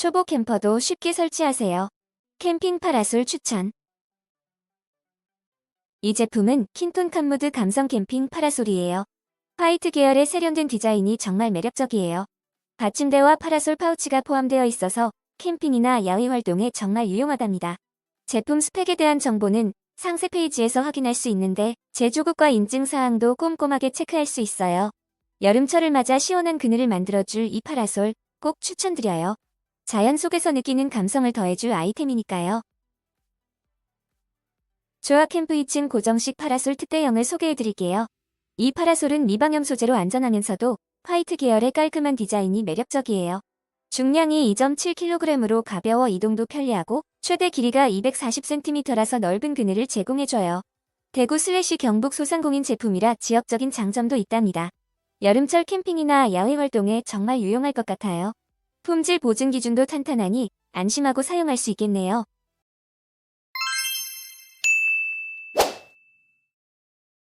초보 캠퍼도 쉽게 설치하세요. 캠핑 파라솔 추천. 이 제품은 킨톤 칸무드 감성 캠핑 파라솔이에요. 화이트 계열의 세련된 디자인이 정말 매력적이에요. 받침대와 파라솔 파우치가 포함되어 있어서 캠핑이나 야외 활동에 정말 유용하답니다. 제품 스펙에 대한 정보는 상세 페이지에서 확인할 수 있는데 제조국과 인증 사항도 꼼꼼하게 체크할 수 있어요. 여름철을 맞아 시원한 그늘을 만들어줄 이 파라솔 꼭 추천드려요. 자연 속에서 느끼는 감성을 더해줄 아이템이니까요. 조아 캠프 2층 고정식 파라솔 특대형을 소개해드릴게요. 이 파라솔은 미방염 소재로 안전하면서도 화이트 계열의 깔끔한 디자인이 매력적이에요. 중량이 2.7kg으로 가벼워 이동도 편리하고 최대 길이가 240cm라서 넓은 그늘을 제공해줘요. 대구 슬래시 경북 소상공인 제품이라 지역적인 장점도 있답니다. 여름철 캠핑이나 야외 활동에 정말 유용할 것 같아요. 품질 보증 기준도 탄탄하니 안심하고 사용할 수 있겠네요.